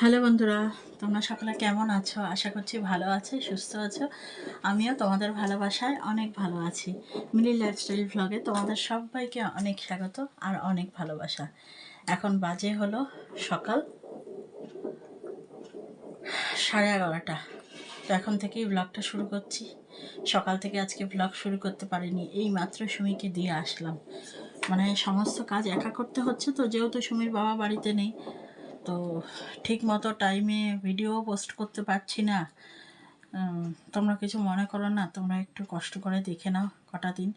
Hello বন্ধুরা, তোমরা সকলে কেমন আছো? আশা করছি ভালো আছো, সুস্থ আছো। আমিও তোমাদের ভালোবাসায় অনেক ভালো আছি। মিলি লাইফস্টাইল ভ্লগে তোমাদের সবাইকে অনেক স্বাগত আর অনেক ভালোবাসা। এখন বাজে হলো সকাল সাড়ে এগারোটা। তো এখন থেকেই ব্লগটা শুরু করছি। সকাল থেকে আজকে ব্লগ শুরু করতে পারিনি, এই মাত্র সুমিকে দিয়ে আসলাম। মানে সমস্ত কাজ একা করতে হচ্ছে তো, যেহেতু সুমির বাবা বাড়িতে নেই তো ঠিক মতো টাইমে ভিডিও পোস্ট করতে পারছি না। তোমরা কিছু মনে করো না, তোমরা একটু কষ্ট করে দেখে নাও কটা দিন।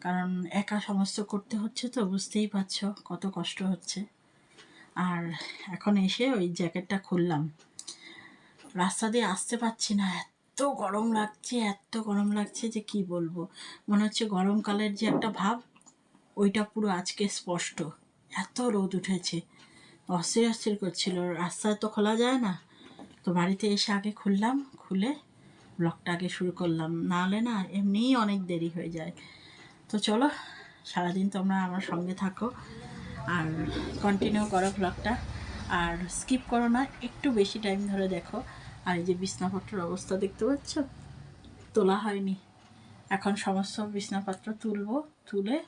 কারণ একা সমস্ত করতে হচ্ছে তো, বুঝতেই পারছ কত কষ্ট হচ্ছে। আর এখন এসে ওই জ্যাকেটটা খুললাম। রাস্তা দিয়ে আসতে পারছি না, এত গরম লাগছে, এত গরম লাগছে যে কি বলব? মনে হচ্ছে গরমকালের যে একটা ভাব, ওইটা পুরো আজকে স্পষ্ট। এত রোদ উঠেছে। অস্থির অস্থির করছিল। রাস্তায় তো খোলা যায় না। তো বাড়িতে এসে আগে খুললাম, খুলে ব্লগটা আগে শুরু করলাম। নাহলে না এমনিই অনেক দেরি হয়ে যায়। তো চলো, সারাদিন তোমরা আমার সঙ্গে থাকো আর কন্টিনিউ করো ব্লগটা। আর স্কিপ করো না, একটু বেশি টাইম ধরে দেখো। আর এই যে বিছনাপত্রের অবস্থা দেখতে পাচ্ছ? তোলা হয়নি। এখন সমস্ত বিছনাপত্র তুলবো, তুলে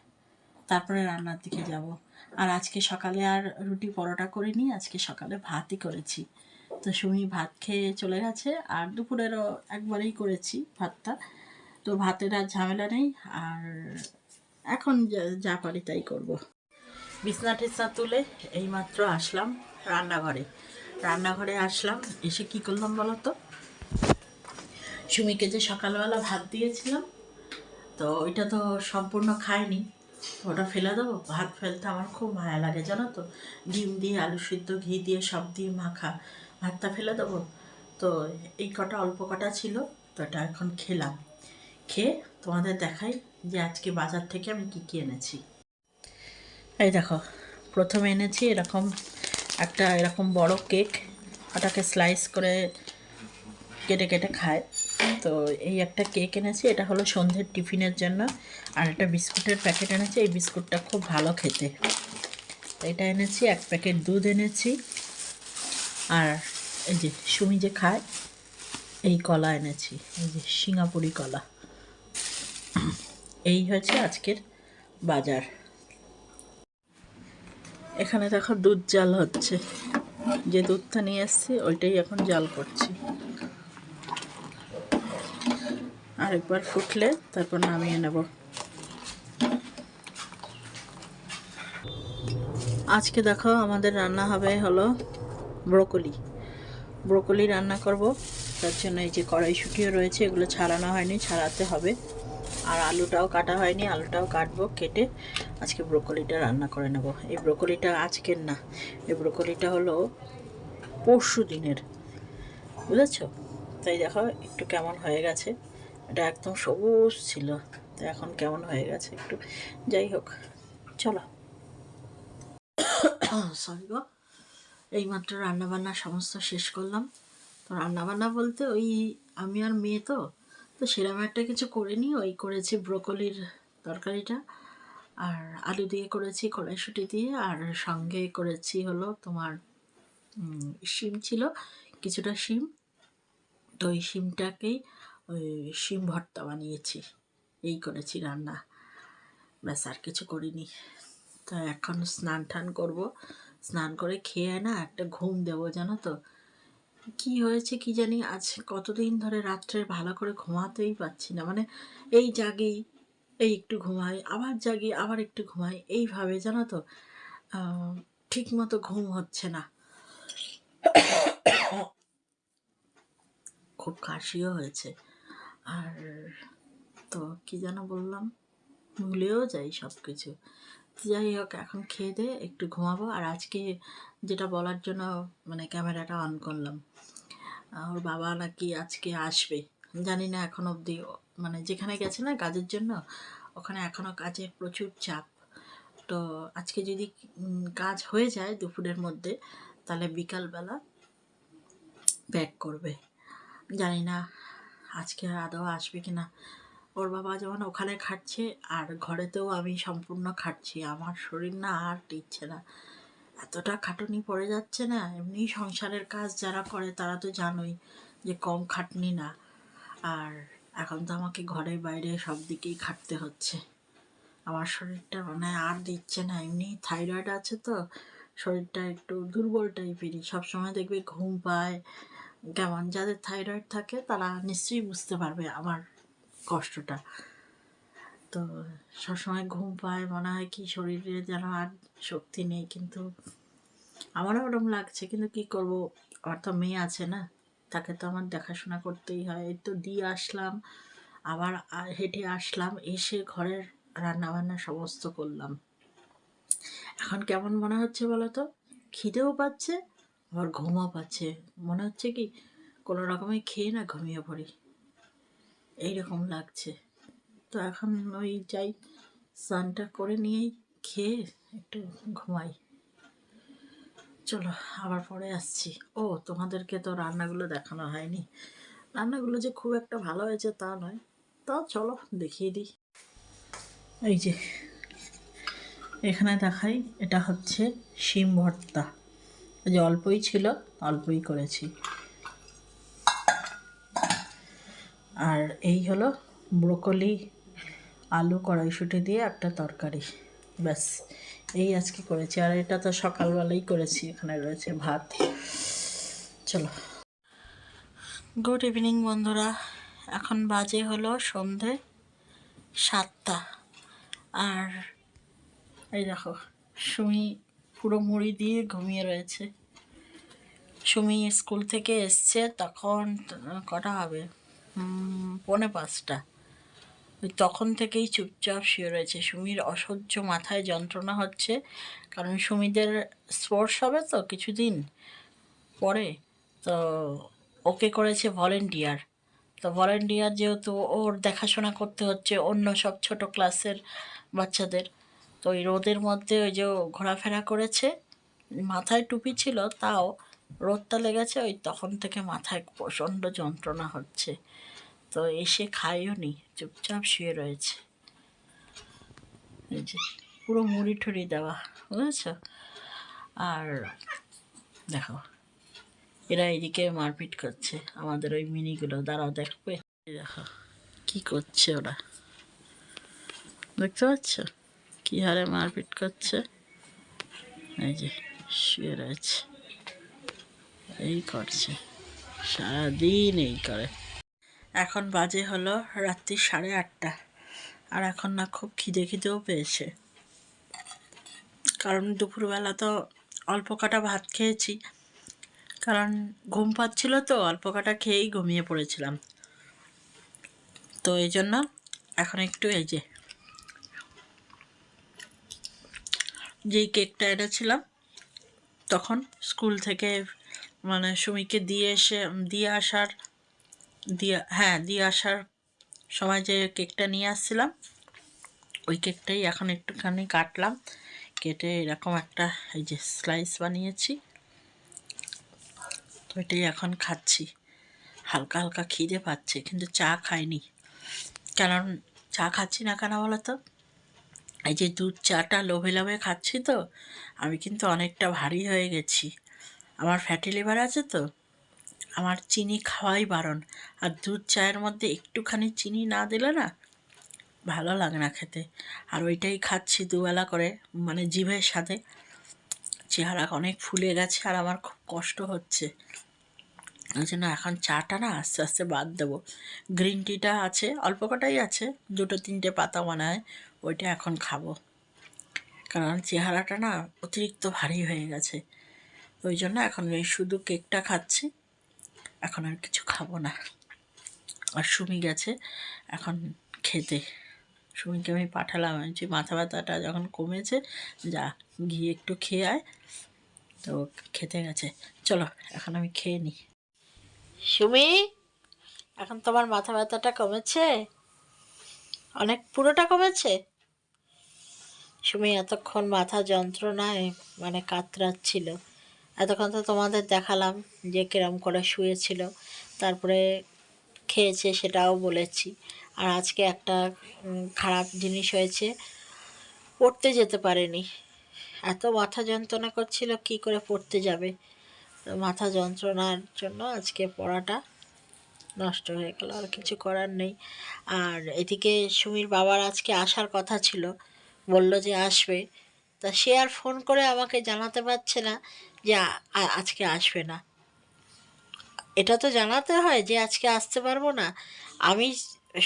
তারপরে রান্নার দিকে যাব। আর আজকে সকালে আর রুটি পরোটা করিনি, আজকে সকালে ভাতই করেছি। তো সুমি ভাত খেয়ে চলে গেছে, আর দুপুরেরও একবারেই করেছি ভাতটা। তো ভাতের আর ঝামেলা নেই, আর এখন যা- পারি তাই করব। বিছনা টিছনা তুলে এইমাত্র আসলাম রান্নাঘরে। রান্নাঘরে আসলাম, এসে কি করলাম বলো তো সুমিকে যে সকালবেলা ভাত দিয়েছিলাম, তো ওইটা তো সম্পূর্ণ খায়নি ওটা ফেলে দেবো? ভাত ফেলতে আমার খুব মায়া লাগে, জানো তো? ডিম দিয়ে, আলু সিদ্ধ, ঘি দিয়ে, সব দিয়ে মাখা। ভাতটা ফেলে দেবো? তো এই কটা, অল্প কটা ছিল, তো এটা এখন খেলাম। খেয়ে তোমাদের দেখাই যে আজকে বাজার থেকে আমি কী কী এনেছি। এই দেখো, প্রথমে এনেছি এরকম একটা এরকম বড় কেক। ওটাকে স্লাইস করে কেটে কেটে খায়। তো এই একটা কেক এনেছি, এটা হলো সন্ধ্যের টিফিনের জন্য। আর একটা বিস্কুটের প্যাকেট এনেছি, এই বিস্কুটটা খুব ভালো খেতে। এটা এনেছি, এক প্যাকেট দুধ এনেছি। আর এই যে সুমি যে খায়, এই কলা এনেছি, এই যে সিঙ্গাপুরি কলা। এই হয়েছে আজকের বাজার। এখানে দেখো দুধ জাল হচ্ছে। যে দুধটা নিয়ে এসেছি, ওইটাই এখন জাল করছি। আরেকবার ফুটলে তারপর নামিয়ে নেব। আজকে দেখো আমাদের রান্না হবে হলো ব্রোকলি। ব্রোকলি রান্না করব, তার জন্য এই যে কড়াইশুটিও রয়েছে, এগুলো ছাড়ানো হয়নি, ছাড়াতে হবে। আর আলুটাও কাটা হয়নি, আলুটাও কাটবো, কেটে আজকে ব্রোকলিটা রান্না করে নেব। এই ব্রোকলিটা আজকের না, এই ব্রোকলিটা হলো পরশু দিনের, বুঝেছ? তাই দেখো একটু কেমন হয়ে গেছে। এটা একদম সবুজ ছিল। তো এখন কেমন হয়ে গেছে একটু যাই হোক, চলো। সরি গো, এইমাত্র রান্নাবান্না সমস্ত শেষ করলাম। তো রান্নাবান্না বলতে ওই আমি আর মেয়ে তো তো সেরকম একটা কিছু করিনি। ওই করেছি ব্রোকলির তরকারিটা, আর আলু দিয়ে করেছি কড়াইশুটি দিয়ে, আর সঙ্গে করেছি হলো তোমার শিম ছিল, কিছুটা শিম। তো ওই শিমটাকেই ওই শিম ভর্তা বানিয়েছি, এই করেছি রান্না। ব্যাস, আর কিছু করিনি। তো এখন স্নান টান করব। স্নান করে খেয়ে না একটা ঘুম দেবো, জানো তো। কি হয়েছে কি জানি, আজ কতদিন ধরে রাত্রে ভালো করে ঘুমাতেই পারছি না। মানে এই জাগি, এই একটু ঘুমাই, আবার জাগি, আবার একটু ঘুমাই, এইভাবে, জানো তো ঠিক মতো ঘুম হচ্ছে না। খুব কাশিও হয়েছে। আর তো কি যেন বললাম? ভুলেও যাই সব কিছু যাই হোক, এখন খেয়ে দিয়ে একটু ঘুমাবো। আর আজকে যেটা বলার জন্য মানে ক্যামেরাটা অন করলাম ওর বাবা নাকি আজকে আসবে। জানি না এখন অবধি মানে যেখানে গেছে না কাজের জন্য, ওখানে এখনও কাজের প্রচুর চাপ। তো আজকে যদি কাজ হয়ে যায় দুপুরের মধ্যে, তাহলে বিকালবেলা ব্যাক করবে। জানি না আজকে আদৌ আসবে কি না ওর বাবা যেমন ওখানে খাটছে, আর ঘরেতেও আমি সম্পূর্ণ খাটছি, আমার শরীর না আর টিকছে না। এতটা খাটুনি পড়ে যাচ্ছে না, এমনি সংসারের কাজ যারা করে তারা তো জানোই যে কম খাটনি না। আর এখন তো আমাকে ঘরে বাইরে সব দিকেই খাটতে হচ্ছে। আমার শরীরটা মানে আর দিচ্ছে না, এমনি থাইরয়েড আছে তো, শরীরটা একটু দুর্বল টাইপেরই। সবসময় দেখবে ঘুম পায় কেমন যাদের থাইরয়েড থাকে, তারা নিশ্চয়ই বুঝতে পারবে আমার কষ্টটা। তো সবসময় ঘুম পায়, মনে হয় কি শরীরে যেন আর শক্তি নেই, কিন্তু আমারও ওরম লাগছে, কিন্তু কি করব? আমার তো মেয়ে আছে না, তাকে তো আমার দেখাশোনা করতেই হয়। এই তো দিয়ে আসলাম, আবার হেঁটে আসলাম, এসে ঘরের রান্নাবান্না সমস্ত করলাম। এখন কেমন মনে হচ্ছে বলো তো? খিদেও পাচ্ছে আবার ঘুমও পাচ্ছে। মনে হচ্ছে কি কোনো রকমে খেয়ে না ঘুমিয়ে পড়ি। এইরকম লাগছে। তো এখন ওই যাই স্নানটা করে নিয়েই খেয়ে একটু ঘুমাই। চলো আবার পরে আসছি। ও, তোমাদেরকে তো রান্নাগুলো দেখানো হয়নি। রান্নাগুলো যে খুব একটা ভালো হয়েছে তা নয়। তাও চলো দেখিয়ে দিই। এই যে, এখানে দেখাই, এটা হচ্ছে শিম ভর্তা। যে অল্পই ছিল, অল্পই করেছি। আর এই হলো ব্রোকলি আলু কড়াইশুঁটি দিয়ে একটা তরকারি। ব্যাস, এই আজকে করেছি। আর এটা তো সকালবেলাই করেছি, এখানে রয়েছে ভাত। চলো। গুড ইভিনিং বন্ধুরা। এখন বাজে হলো সন্ধে সাতটা। আর এই দেখো, সুমি পুরো মুড়ি দিয়ে ঘুমিয়ে রয়েছে। সুমি স্কুল থেকে এসছে, তখন কটা হবে? পৌনে পাঁচটা। তখন থেকেই চুপচাপ শুয়ে রয়েছে। সুমির অসহ্য মাথায় যন্ত্রণা হচ্ছে, কারণ সুমিদের স্পোর্টস হবে তো কিছুদিন পরে। তো ওকে করেছে ভলেন্টিয়ার। তো ভলেন্টিয়ার যেহেতু ওর দেখাশোনা করতে হচ্ছে অন্য সব ছোট ক্লাসের বাচ্চাদের তো ওই রোদের মধ্যে ওই যে ঘোরাফেরা করেছে, মাথায় টুপি ছিল, তাও রোদটা লেগেছে, ওই তখন থেকে মাথায় প্রচণ্ড যন্ত্রণা হচ্ছে। তো এসে খাইও নি, চুপচাপ শুয়ে রয়েছে। পুরো মুড়ি টুড়ি দেওয়া, বুঝেছ? আর দেখো, এরা এদিকে মারপিট করছে, আমাদের ওই মিনিগুলো, দাঁড়াও দেখবে। দেখো, কি করছে ওরা? দেখতে পাচ্ছ? কি হারে মারপিট করছে? এই যে, শুয়ে রয়েছে। এই করছে। সারাদিন এই করে। এখন বাজে হলো রাত্রি সাড়ে আটটা। আর এখন না খুব খিদে খিদেও পেয়েছে। কারণ দুপুরবেলা তো অল্প কাটা ভাত খেয়েছি। কারণ ঘুম পাচ্ছিল তো, অল্প কাটা খেয়েই ঘুমিয়ে পড়েছিলাম। তো এই জন্য এখন একটু এই যে যেই কেকটা এনেছিলাম তখন স্কুল থেকে মানে সুমিকে দিয়ে এসে, দিয়ে আসার, দিয়ে হ্যাঁ দিয়ে আসার সময় যে কেকটা নিয়ে আসছিলাম, ওই কেকটাই এখন একটুখানি কাটলাম, কেটে এরকম একটা এই যে স্লাইস বানিয়েছি, তো এটাই এখন খাচ্ছি। হালকা হালকা খিদে পাচ্ছে, কিন্তু চা খাইনি। কারণ চা খাচ্ছি না কেন বলো তো এই যে দুধ চাটা লোভে লোভে খাচ্ছি তো, আমি কিন্তু অনেকটা ভারী হয়ে গেছি। আমার ফ্যাটি লিভার আছে তো, আমার চিনি খাওয়াই বারণ। আর দুধ চায়ের মধ্যে একটুখানি চিনি না দিলে না ভালো লাগে না খেতে। আর ওইটাই খাচ্ছি দুবেলা করে মানে জিভের সাথে। চেহারা অনেক ফুলে গেছে আর আমার খুব কষ্ট হচ্ছে। ওই জন্য এখন চাটা না আস্তে আস্তে বাদ দেবো। গ্রিন টিটা আছে, অল্প কটাই আছে, দুটো তিনটে পাতা মনে হয় ওইটা এখন খাব। কারণ চেহারাটা না অতিরিক্ত ভারী হয়ে গেছে। ওই জন্য এখন এই শুধু কেকটা খাচ্ছি, এখন আর কিছু খাব না। আর সুমি গেছে এখন খেতে। সুমিকে আমি পাঠালাম যে মাথা ব্যথাটা যখন কমেছে, যা গিয়ে একটু খেয়ে আয়। তো খেতে গেছে। চলো, এখন আমি খেয়ে নিই সুমি, এখন তোমার মাথা ব্যথাটা কমেছে? অনেক পুরোটা কমেছে? সুমি, এতক্ষণ মাথা যন্ত্রণায় মানে কাতরাচ্ছিল। এতক্ষণ তো তোমাদের দেখালাম যে কিরম করে শুয়েছিল, তারপরে খেয়েছে সেটাও বলেছি। আর আজকে একটা খারাপ জিনিস হয়েছে, পড়তে যেতে পারেনি। এত মাথা যন্ত্রণা করছিল, কি করে পড়তে যাবে? মাথা যন্ত্রণার জন্য আজকে পড়াটা নষ্ট হয়ে গেল, আর কিছু করার নেই। আর এদিকে সুমির বাবার আজকে আসার কথা ছিল, বলল যে আসবে। তা সে আর ফোন করে আমাকে জানাতে পারছে না যে আজকে আসবে না। এটা তো জানাতে হয় যে আজকে আসতে পারব না। আমি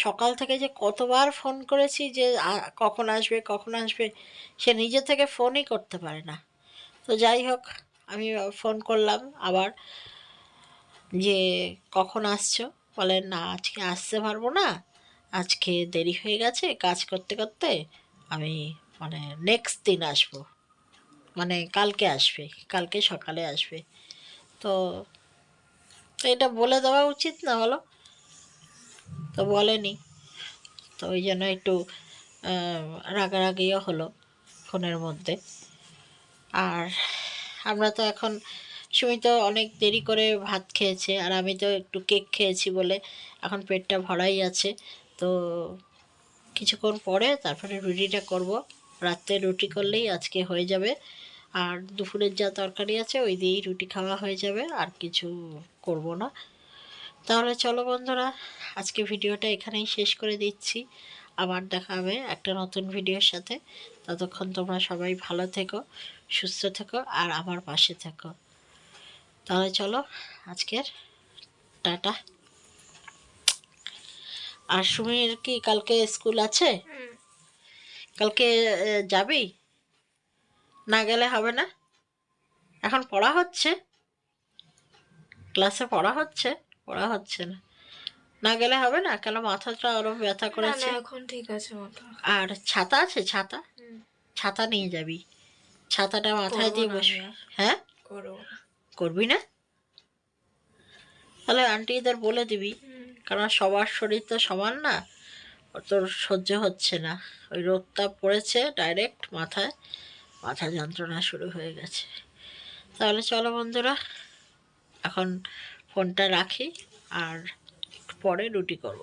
সকাল থেকে যে কতবার ফোন করেছি যে কখন আসবে কখন আসবে, সে নিজে থেকে ফোনই করতে পারে না। তো যাই হোক, আমি ফোন করলাম আবার যে কখন আসছো। বলেন, না, আজকে আসতে পারব না। আজকে দেরি হয়ে গেছে কাজ করতে করতে আমি মানে নেক্সট দিন আসব। মানে কালকে আসবে, কালকে সকালে আসবে। তো এটা বলে দেওয়া উচিত না বলো তো বলেনি। তো ওই জন্য একটু রাগারাগিও হলো ফোনের মধ্যে। আর আমরা তো এখন সুমি তো অনেক দেরি করে ভাত খেয়েছে আর আমি তো একটু কেক খেয়েছি বলে এখন পেটটা ভরাই আছে। তো কিছুক্ষণ পরে তারপরে রুটিটা করব। রাত্রে রুটি করলেই আজকে হয়ে যাবে। আর দুপুরের যা তরকারি আছে ওই দিয়েই রুটি খাওয়া হয়ে যাবে, আর কিছু করব না। তাহলে চলো বন্ধুরা, আজকে ভিডিওটা এখানেই শেষ করে দিচ্ছি। আবার দেখা হবে একটা নতুন ভিডিওর সাথে। ততক্ষণ তোমরা সবাই ভালো থেকো, সুস্থ থেকো, আর আমার পাশে থেকো। তাহলে চলো আজকের টাটা। আর সুমির কি কালকে স্কুল আছে? কালকে যাবি? না গেলে হবে না? এখন পড়া হচ্ছে। ক্লাসে পড়া হচ্ছে পড়া হচ্ছে না। না গেলে হবে না? কেন মাথাটা আরও ব্যথা করেছে? এখন ঠিক আছে আর ছাতা আছে? ছাতা? ছাতা নিয়ে যাবি। ছাতাটা মাথায় দিয়ে বসবি। হ্যাঁ? করো করবি না? তাহলে আন্টিদের বলে দিবি। কারণ সবার শরীর তো সমান না তোর সহ্য হচ্ছে না। ওই রোদটা পড়েছে ডাইরেক্ট মাথায়, মাথা যন্ত্রণা শুরু হয়ে গেছে। তাহলে চলো বন্ধুরা, এখন ফোনটা রাখি, আর পরে রুটি করব।